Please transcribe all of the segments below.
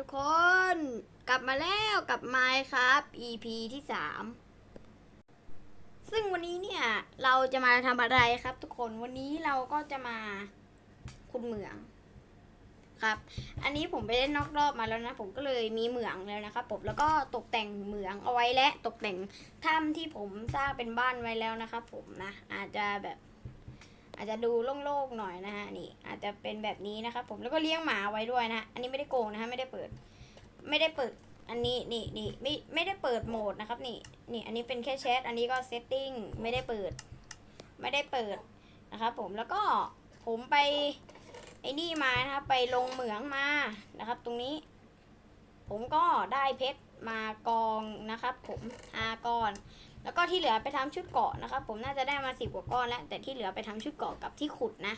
ทุกคน กลับมาแล้วกับไมค์ครับ EP ที่สามซึ่งวันนี้เนี่ย เราจะมาทำอะไรครับ ทุกคนวันนี้เราก็จะมาขุดเหมือง ครับ อันนี้ผมไปเล่นนอกรอบมาแล้วนะ ผมก็เลยมีเหมืองแล้วนะครับผมแล้วก็ตกแต่งเหมืองเอาไว้และตกแต่งถ้ำที่ผมสร้างเป็นบ้านไว้แล้วนะครับผมนะอาจจะแบบ อาจจะดูโล่งๆหน่อยนะฮะนี่อาจจะเป็นแบบนี้นะครับผมแล้วก็เลี้ยงหมาไว้ด้วยนะอันนี้ไม่ได้โกงนะฮะไม่ได้เปิด ไม่ได้เปิดอันนี้นี่นี่ไม่ไม่ได้เปิดโหมดนะครับนี่นี่อันนี้เป็นแค่แชทอันนี้ก็เซตติ้งไม่ได้เปิด ไม่ได้เปิดนะครับผมแล้วก็ผมไปไอ้นี่มานะครับไปลงเหมืองมานะครับ ตรงนี้ ผมก็ได้เพชรมากองนะครับ ผมห้าก้อน แล้วก็ที่เหลือไปทำชุดเกาะนะครับ ผมน่าจะได้มาสิบกว่าก้อนแล้ว แต่ที่เหลือไปทำชุดเกาะกับที่ขุดนะ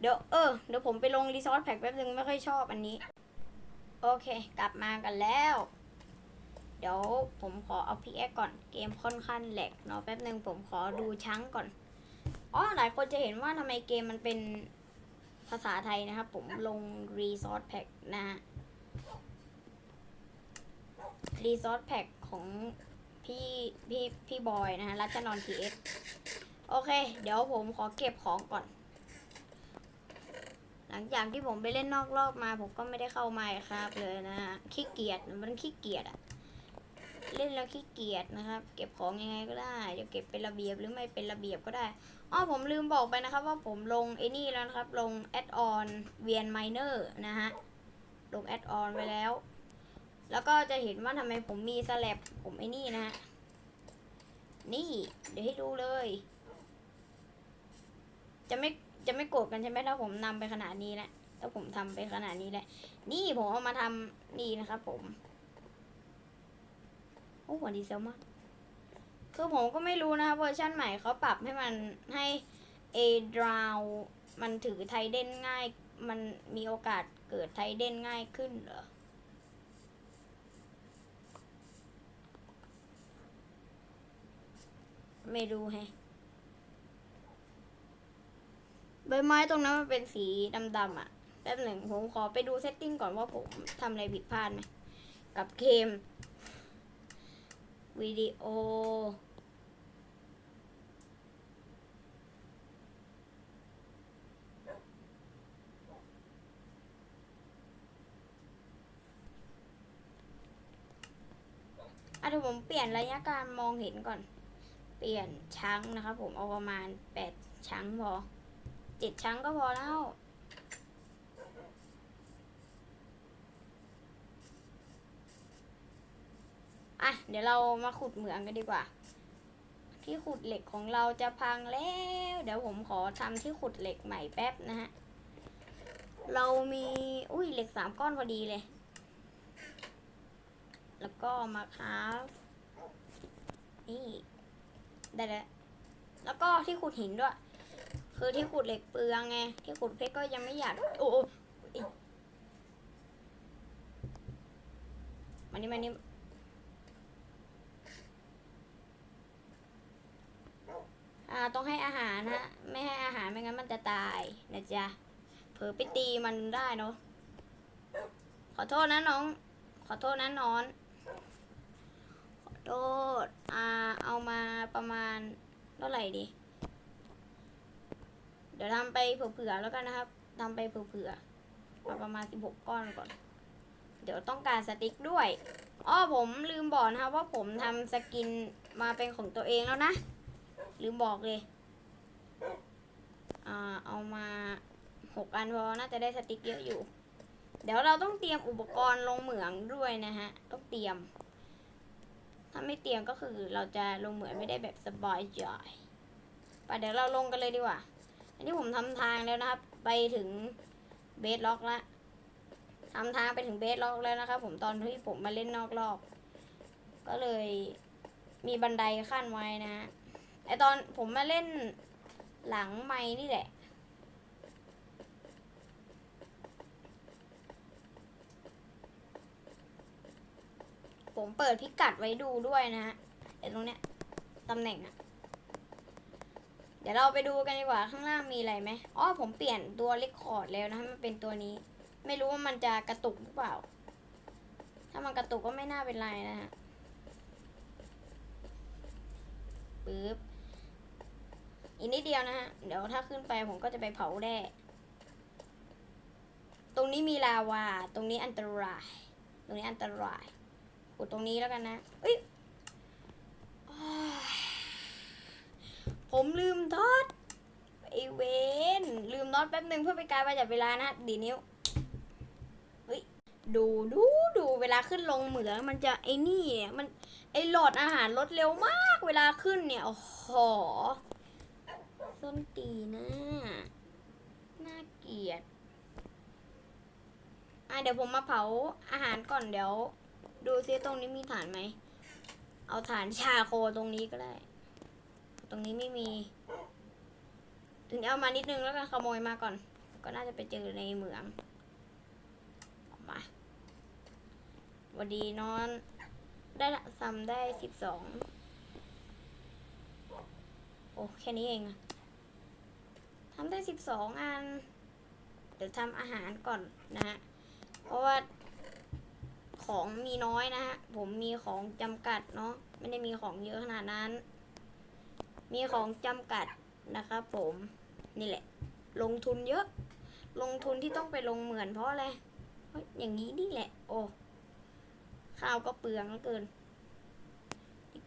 เดี๋ยวเออเดี๋ยวผมไปลงรีซอสแพ็กแป๊บนึงไม่ค่อยชอบอันนี้ โอเค กลับมากันแล้ว เดี๋ยวผมขอเอาพีเอ็กก่อนเกมค่อนข้างแหลกเนาะแป๊บนึงผมขอดูช้างก่อนอ๋อหลายคนจะเห็นว่าทำไมเกมมันเป็นภาษาไทยนะครับ ผมลงรีซอสแพ็กนะฮะรีซอสแพ็กของ พี่พี่พี่บอยนะฮะรัชนนท์พีเอ็กโอเค เดี๋ยวผมขอเก็บของก่อน หลังจากที่ผมไปเล่นนอกรอบมา ผมก็ไม่ได้เข้ามาครับเลยนะฮะขี้เกียจมันขี้เกียจอะเล่นแล้วขี้เกียจนะครับ เก็บของยังไงก็ได้จะเก็บเป็นระเบียบหรือไม่เป็นระเบียบก็ได้อ๋อผมลืมบอกไปนะครับว่าผมลงไอ้นี่แล้วนะครับ ลงแอดออนเวียนไมเนอร์นะฮะลงแอดออนไปแล้ว แล้วก็จะเห็นว่าทำไมผมมีสแลบผมไอ้นี่นะฮะ นี่ เดี๋ยวให้ดูเลย จะไม่จะไม่โกรธกันใช่ไหมถ้าผมนำไปขนาดนี้แหละถ้าผมทำไปขนาดนี้แหละ นี่ผมเอามาทำนี่นะครับผมโอ้หัวดีเซลมากคือผมก็ไม่รู้นะครับเวอร์ชันใหม่เขาปรับให้มันให้เอดราวมันถือไทเด้นง่าย มันมีโอกาสเกิดไทเด้นง่ายขึ้นเหรอ ไม่รู้แฮะใบไม้ตรงนั้นมันเป็นสีดำๆอะ แป๊บหนึ่งผมขอไปดูเซตติ้งก่อนว่าผมทำอะไรผิดพลาดไหม กับเกมวิดีโอ อะเดี๋ยวผมเปลี่ยนระยะการมองเห็นก่อน เปลี่ยนชั้งนะครับผมเอาประมาณแปดชั้งพอเจ็ดชั้งก็พอแล้วอะเดี๋ยวเรามาขุดเหมืองกันดีกว่า ที่ขุดเหล็กของเราจะพังแล้ว เดี๋ยวผมขอทำที่ขุดเหล็กใหม่แป๊บนะฮะ เรามีอุ้ยเหล็กสามก้อนพอดีเลย แล้วก็มาครับนี่ ได้แล้ว แล้วก็ที่ขุดหินด้วย คือที่ขุดเหล็กเปลืองไง ที่ขุดเพชรก็ยังไม่อยาก โอ้โอ้อิมานี่มานี่อ่าต้องให้อาหารฮะ ไม่ให้อาหารไม่งั้นมันจะตายนะจ๊ะ เผลอไปตีมันได้เนาะ ขอโทษนะน้อง ขอโทษนะนอน โทษอ่าเอามาประมาณเท่าไหร่ดี เดี๋ยวทำไปเผื่อๆแล้วกันนะครับทำไปเผื่อๆมาประมาณ16ก้อนก่อน เดี๋ยวต้องการสติ๊กด้วยอ้อผมลืมบอกนะครับว่าผมทำสกินมาเป็นของตัวเองแล้วนะ ลืมบอกเลยอ่าเอามา6อันพอน่าจะได้สติ๊กเยอะอยู่ เดี๋ยวเราต้องเตรียมอุปกรณ์ลงเหมืองด้วยนะฮะ ต้องเตรียม ถ้าไม่เตรียมก็คือเราจะลงเหมืองไม่ได้แบบสบายใจไปเดี๋ยวเราลงกันเลยดีกว่า อันนี้ผมทำทางแล้วนะครับ ไปถึงเบสล็อกแล้วทำทางไปถึงเบสล็อกแล้วนะครับ ผมตอนที่ผมมาเล่นนอกรอบ ก็เลยมีบันไดขั้นไว้นะไอตอนผมมาเล่นหลังไม้นี่แหละ ผมเปิดพิกัดไว้ดูด้วยนะฮะไอตรงเนี้ยตำแหน่งอะเดี๋ยวเราไปดูกันดีกว่าข้างล่างมีอะไรไหมอ๋อผมเปลี่ยนตัวเรคคอร์ดแล้วนะมันเป็นตัวนี้ ไม่รู้ว่ามันจะกระตุกหรือเปล่า ถ้ามันกระตุกก็ไม่น่าเป็นไรนะฮะปึ๊บอีกนิดเดียวนะฮะ เดี๋ยวถ้าขึ้นไปผมก็จะไปเผาแร่ตรงนี้มีลาวา ตรงนี้อันตราย ตรงนี้อันตราย ขุดตรงนี้แล้วกันนะเอ้ยอผมลืมทอดไอเวนลืมน็อตแป๊บหนึ่งเพื่อไปการประหยัดเวลานะดีนิ้วเฮ้ยดูดูดูเวลาขึ้นลงเหมืองมันจะไอ้นี่มันไอหลดอาหารลดเร็วมาก เวลาขึ้นเนี่ยโอ้โหส้นตีนนะน่าเกลียดอะเดี๋ยวผมมาเผาอาหารก่อนเดี๋ยว ดูซิตรงนี้มีฐานไหม เอาฐานชาโคตรงนี้ก็ได้ ตรงนี้ไม่มี ถึงเอามานิดนึงแล้วกันขโมยมาก่อน ก็น่าจะไปเจอในเหมืองออกมาวัสดีนอน ได้ซ้ำได้สิบสอง โอ้แค่นี้เองทำได้สิบสองอัน เดี๋ยวทำอาหารก่อนนะฮะ เพราะว่า ของมีน้อยนะฮะ ผมมีของจำกัดเนาะ ไม่ได้มีของเยอะขนาดนั้น มีของจำกัดนะครับผมนี่แหละ ลงทุนเยอะ ลงทุนที่ต้องไปลงเหมือนเพราะอะไรอย่างนี้นี่แหละ โอ้ข้าวก็เปลืองเหลือเกิน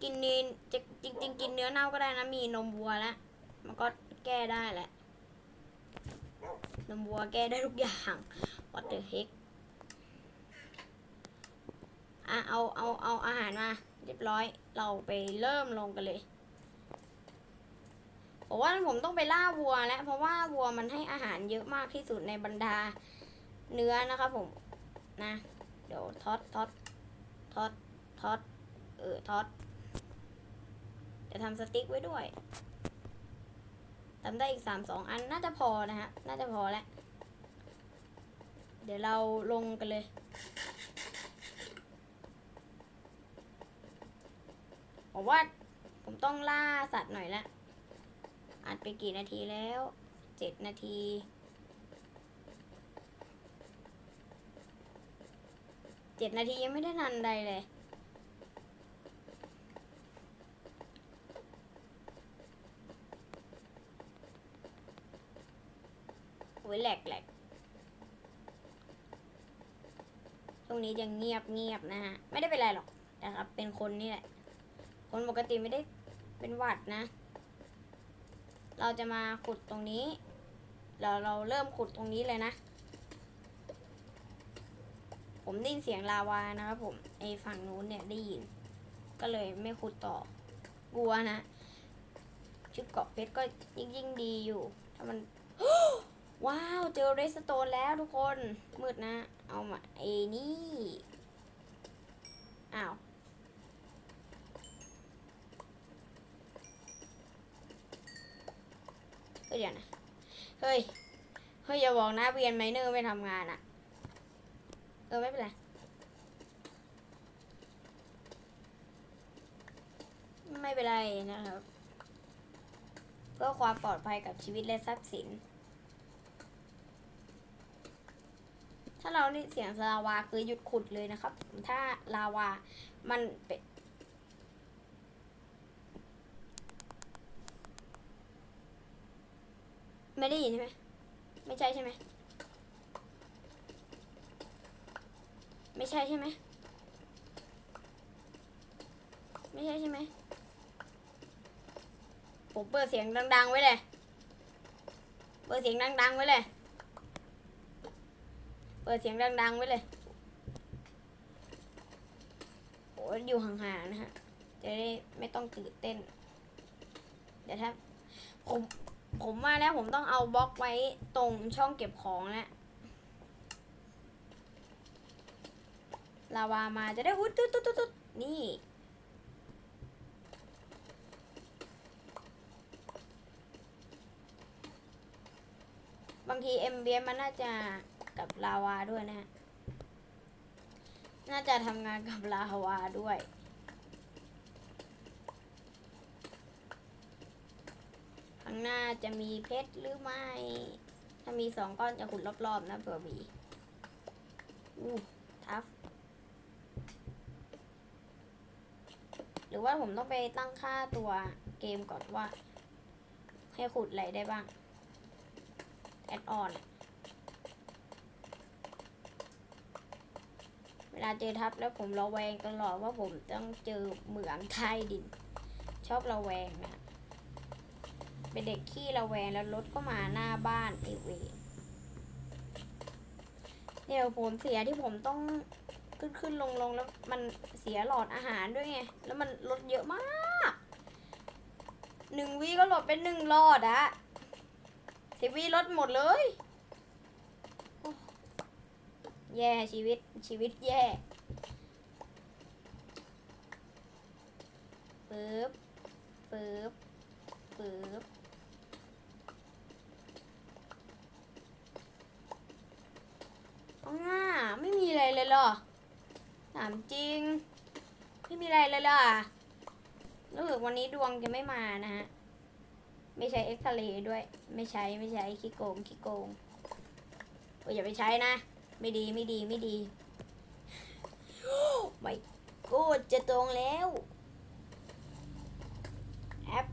กินเนื้อจะจริงๆกินเนื้อเน่าก็ได้นะมีนมวัวแล้วมันก็แก้ได้แหละนมวัวแก้ได้ทุกอย่าง what the heck อะเอาเอาเอาอาหารมา เรียบร้อย เราไปเริ่มลงกันเลยผมว่าผมต้องไปล่าวัวแล้วเพราะว่าวัวมันให้อาหารเยอะมากที่สุดในบรรดาเนื้อนะครับผมนะ เดี๋ยวทอดทอดทอดทอดเออทอดจะทำสติ๊กไว้ด้วยทำได้อีกสามสองอันน่าจะพอนะฮะ น่าจะพอแล้ว เดี๋ยวเราลงกันเลย ผมว่าผมต้องล่าสัตว์หน่อยละอัดไปกี่นาทีแล้วเจ็ดนาที เจ็ดนาทียังไม่ได้ทันใดเลย โอ้ยแหลกแหลกตรงนี้จะเงียบเงียบนะฮะ ไม่ได้เป็นไรหรอกนะครับ เป็นคนนี่แหละ คนปกติไม่ได้เป็นหวัดนะ เราจะมาขุดตรงนี้ เราเราเริ่มขุดตรงนี้เลยนะ ผมได้ยินเสียงลาวานะครับผม ไอฝั่งนู้นเนี่ยได้ยิน ก็เลยไม่ขุดต่อกลัวนะ ชุดเกาะเพชรก็ยิ่งยิ่งดีอยู่ ถ้ามัน ว้าว เจอเรสโตนแล้วทุกคน มืดนะ เอามาไอ้นี่ อ้าว เฮ้ยเดี๋ยวนะเฮ้ยเฮ้ยอย่าบอกนะเวียนไมเนอร์ไม่ทำงานอะเออไม่เป็นไรไม่เป็นไรนะครับ เพื่อความปลอดภัยกับชีวิตและทรัพย์สิน ถ้าเราได้เสียงลาวาคือหยุดขุดเลยนะครับ ถ้าลาวามันเป็น ไม่ได้ยินใช่ไหมไม่ใช่ใช่ไหมไม่ใช่ใช่ไหมไม่ใช่ใช่ไหมผมเปิดเสียงดัง ๆ ไว้เลย เปิดเสียงดัง ๆ ไว้เลย เปิดเสียงดัง ๆ ไว้เลยโอ้ยอยู่ห่างๆนะฮะ จะได้ไม่ต้องตื่นเต้น เดี๋ยวถ้าผม ผมมาแล้วผมต้องเอาบล็อกไว้ตรงช่องเก็บของแล้วลาวามาจะได้อุ้ยตุ๊ดตุ๊ดตุ๊ดตุ๊ดนี่ บางทีเอ็มเบียมันน่าจะกับลาวาด้วยนะฮะน่าจะทำงานกับลาวาด้วย ข้างหน้าจะมีเพชรหรือไม่ ถ้ามีสองก้อนจะขุดรอบๆนะเผื่อมีอู้ทัฟรือว่าผมต้องไปตั้งค่าตัวเกมก่อนว่า ให้ขุดอะไรได้บ้าง แอดออน เวลาเจอทับแล้วผมระแวงตลอดว่าผมต้องเจอเหมืองใต้ดิน ชอบระแวงนะ เป็นเด็กขี้ระแวงแล้วรถก็มาหน้าบ้านไอเวรเดี๋ยวผมเสียที่ผมต้องขึ้นขึ้นลงลงแล้วมันเสียหลอดอาหารด้วยไง แล้วมันลดเยอะมากหนึ่งวีก็ลดเป็นหนึ่งหลอดอะสิบวีลดหมดเลยแย่ชีวิตชีวิตแย่ปึ๊บปึ๊บปึ๊บ เอาหน้าไม่มีอะไรเลยเหรอถามจริง ไม่มีอะไรเลยเหรอรู้สึกวันนี้ดวงจะไม่มานะฮะ ไม่ใช้เอ็กซเรย์ด้วย ไม่ใช้ไม่ใช้ขี้โกงขี้โกงโอ้ยอย่าไปใช้นะ ไม่ดีไม่ดีไม่ดีไม่กูดจะตรงแล้วแอป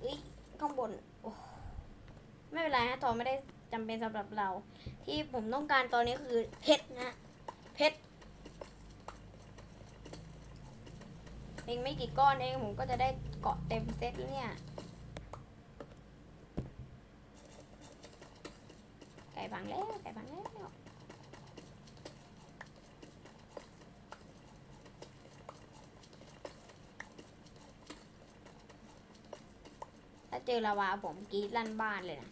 เอ้ยข้างบน โอ้ไม่เป็นไรฮะทอไม่ได้ จำเป็นสำหรับเรา ที่ผมต้องการตอนนี้คือเพชรนะเพชรเองไม่กี่ก้อนเองผมก็จะได้เกาะเต็มเซตแล้วเนี่ยไก่พังแล้วไก่พังแล้วถ้าเจอลาวาผมกรีดลั่นบ้านเลยนะ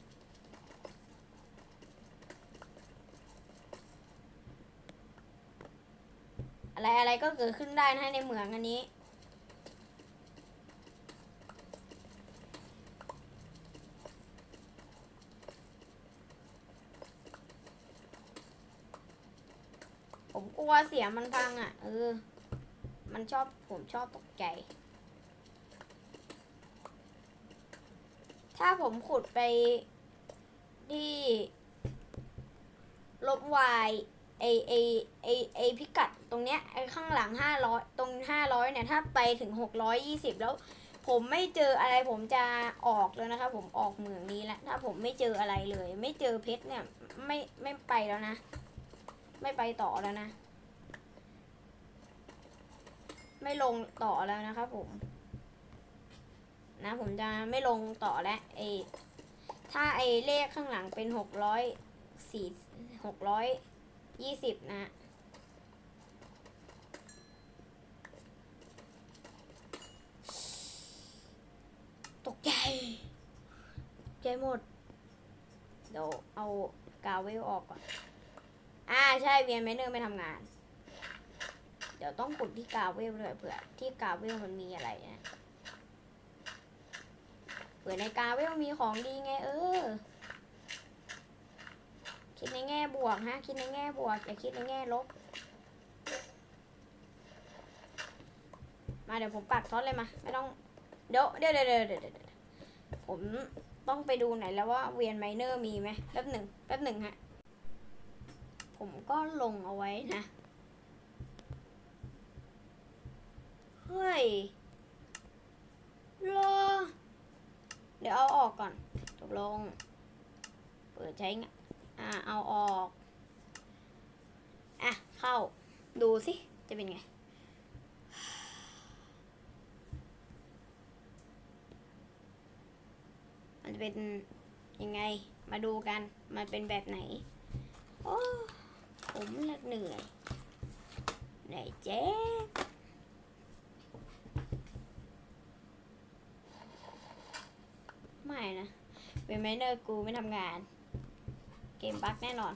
อะไรอะไรก็เกิดขึ้นได้นะในเหมืองอันนี้ผมกลัวเสียงมันพังอะ เออ มันชอบผมชอบตกใจ ถ้าผมขุดไปที่ลบวาย ไอไอไอไอพิกัดตรงเนี้ยไอข้างหลังห้าร้อยตรงห้าร้อยเนี่ยถ้าไปถึงหกร้อยยี่สิบแล้ว ผมไม่เจออะไรผมจะออกแล้วนะคะผมออกเหมืองนี้แล้วถ้าผมไม่เจออะไรเลย ไม่เจอเพชรเนี่ยไม่ไม่ไปแล้วนะ ไม่ไปต่อแล้วนะ ไม่ลงต่อแล้วนะครับผม นะผมจะไม่ลงต่อแล้วไอถ้าไอเลขข้างหลังเป็นหกร้อยสี่หกร้อย ยี่สิบนะตกใจใจหมด เดี๋ยวเอากาวเวลออกก่อน อ่าใช่เวียนไมเนอร์ไม่ทำงาน เดี๋ยวต้องขุดที่กาวเวลด้วยเผื่อที่กาวเวลมันมีอะไรนะเผื่อในกาเวลมีของดีไงเออ คิดในแง่บวกฮะ คิดในแง่บวกอย่าคิดในแง่ลบ มาเดี๋ยวผมปักทอตเลยมา ไม่ต้องเดี๋ยวเดี๋ยวเดี๋ยวเดี๋ยวเดี๋ยวเดี๋ยวผมต้องไปดูไหนแล้วว่าเวียนไมเนอร์มีไหมแป๊บหนึ่งแป๊บหนึ่งฮะ ผมก็ลงเอาไว้นะ เฮ้ยรอเดี๋ยวเอาออกก่อน ตกลง เปิดใช้งาน อ่าเอาออกอะเข้าดูสิ จะเป็นไง มันจะเป็นยังไงมาดูกัน มันเป็นแบบไหน โอ้ผมเหนื่อยเหนื่อยเจ๊ไม่นะ เป็นไมเนอร์กูไม่ทำงาน เกมบั๊กแน่นอน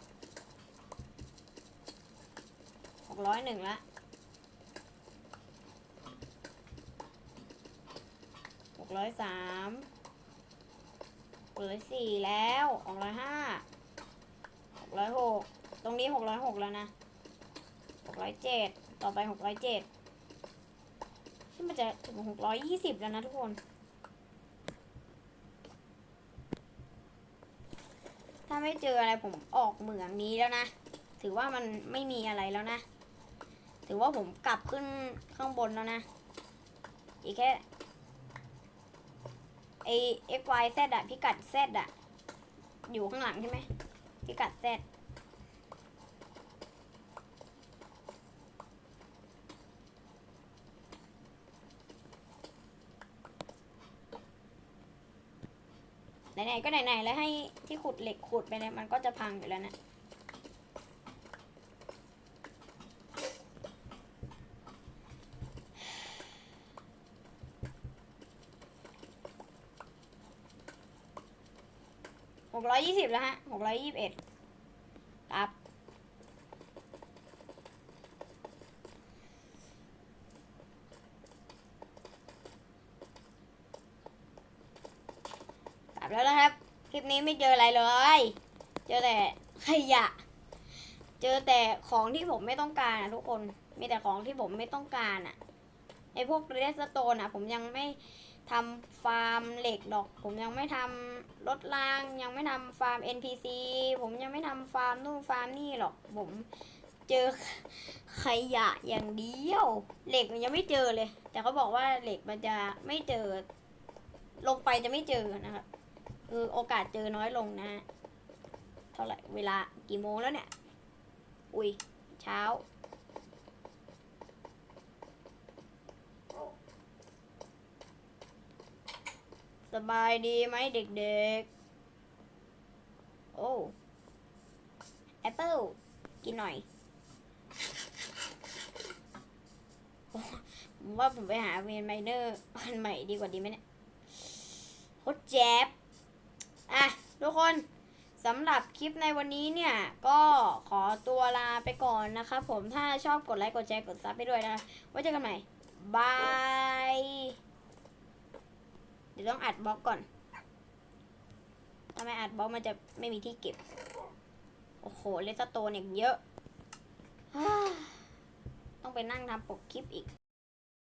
หกร้อยหนึ่งละหกร้อยสามหกร้อยสี่แล้วหกร้อยห้าหกร้อยหกตรงนี้หกร้อยหกแล้วนะหกร้อยเจ็ดต่อไปหกร้อยเจ็ดที่มันจะถึงหกร้อยยี่สิบแล้วนะทุกคน ถ้า ไม่เจออะไรผมออกเหมืองนี้แล้วนะ ถือว่ามันไม่มีอะไรแล้วนะ ถือว่าผมกลับขึ้นข้างบนแล้วนะ อีกแค่ไอ x y z อะพิกัด z อะอยู่ข้างหลังใช่ไหมพิกัด z ไหนๆก็ไหนๆแล้วให้ที่ขุดเหล็กขุดไปเลยมันก็จะพังอยู่แล้วนะหกร้อยยี่สิบแล้วฮะหกร้อยยี่สิบเอ็ดครับ แล้วนะครับ คลิปนี้ไม่เจออะไรเลย เจอแต่ขยะ เจอแต่ของที่ผมไม่ต้องการอะทุกคน มีแต่ของที่ผมไม่ต้องการอะไอพวกเรสโตนอะผมยังไม่ทำฟาร์มเหล็กดอก ผมยังไม่ทำรถราง ยังไม่ทำฟาร์ม NPC ผมยังไม่ทำฟาร์มนู่นฟาร์มนี่หรอก ผมเจอขยะอย่างเดียว เหล็กมันยังไม่เจอเลย แต่เขาบอกว่าเหล็กมันจะไม่เจอ ลงไปจะไม่เจอนะครับ คือโอกาสเจอน้อยลงนะ เท่าไหร่เวลากี่โมงแล้วเนี่ย อุ้ยเช้า สบายดีไหมเด็กๆ โอ้แอปเปิลกินหน่อยว่าผมไปหาเวนไมเนอร์อันใหม่ดีกว่าดีไหมเนี่ยโคตรแจ๊บ ทุกคนสำหรับคลิปในวันนี้เนี่ย ก็ขอตัวลาไปก่อนนะครับผมถ้าชอบกดไลค์กดแชร์กดซับไปด้วยนะไว้เจอกันใหม่บายเดี๋ยวต้องอัดบล็อกก่อนถ้าไมอัดบล็อกมันจะไม่มีที่เก็บ โอ้โหเลสโตนอีกเยอะ ต้องไปนั่งทำปกคลิปอีก